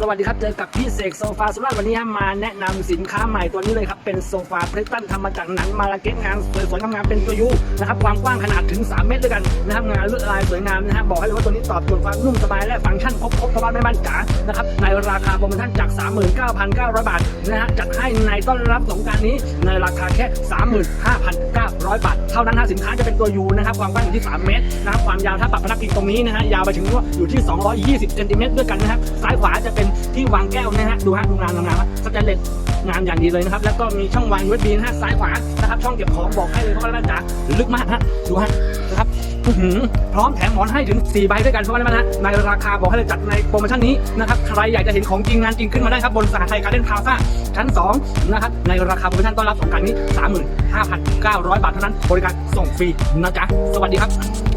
สวัสดีครับ เจอกับพี่เสกโซฟาสุราษฎร์วันนี้มาแนะนำสินค้าใหม่ตัวนี้เลยครับ เป็นโซฟาเพลตันทำมาจากหนังมาลาเก็ตงานสวยๆงามเป็นตัวยูนะครับความกว้างขนาดถึง 3 เมตรด้วยกันนะครับงานลวดลายสวยงามนะฮะบอกให้เลยว่าตัวนี้ตอบโจทย์ความนุ่มสบายและฟังก์ชันครบๆเพราะว่าไม่มั่นจ๋านะครับในราคาโปรโมชั่นจาก 39,900 บาทนะฮะจัดให้ในต้อนรับสงการนี้ในราคาแค่ 35,900 บาทเท่านั้นนะสินค้าจะเป็นตัวยูนะครับความกว้างอยู่ที่ 3 เมตรนะครับความยาวถ้าปรับพนักพิงตรงนี้นะฮะยาวไปถึงว่าอยู่ที่ 220เซนติเมตรด้วยกันนะครับซ้ายขวาจะเป็นที่วางแก้วนะฮะดูฮะดูงานงามๆสแตนเลสงานอย่างดีเลยนะครับ แล้วก็มีช่องวาง USB นะฮะซ้ายขวานะครับช่องเก็บของบอกให้เลยเพราะว่าน่าจะลึกมากฮะดูฮะนะครับพร้อมแถมหมอนให้ถึง 4 ใบด้วยกันเพราะว่าอะไรนะฮะในราคาบอกให้เลยจัดในโปรโมชั่นนี้นะครับใครอยากจะเห็นของจริงงานจริงขึ้นมาได้ครับบนสหไทยการเล่นพาซ่าชั้น2นะครับในราคาโปรโมชั่นต้อนรับสงกรารนี้ 35,900 บาทเท่านั้นบริการส่งฟรีนะจ๊ะสวัสดีครับ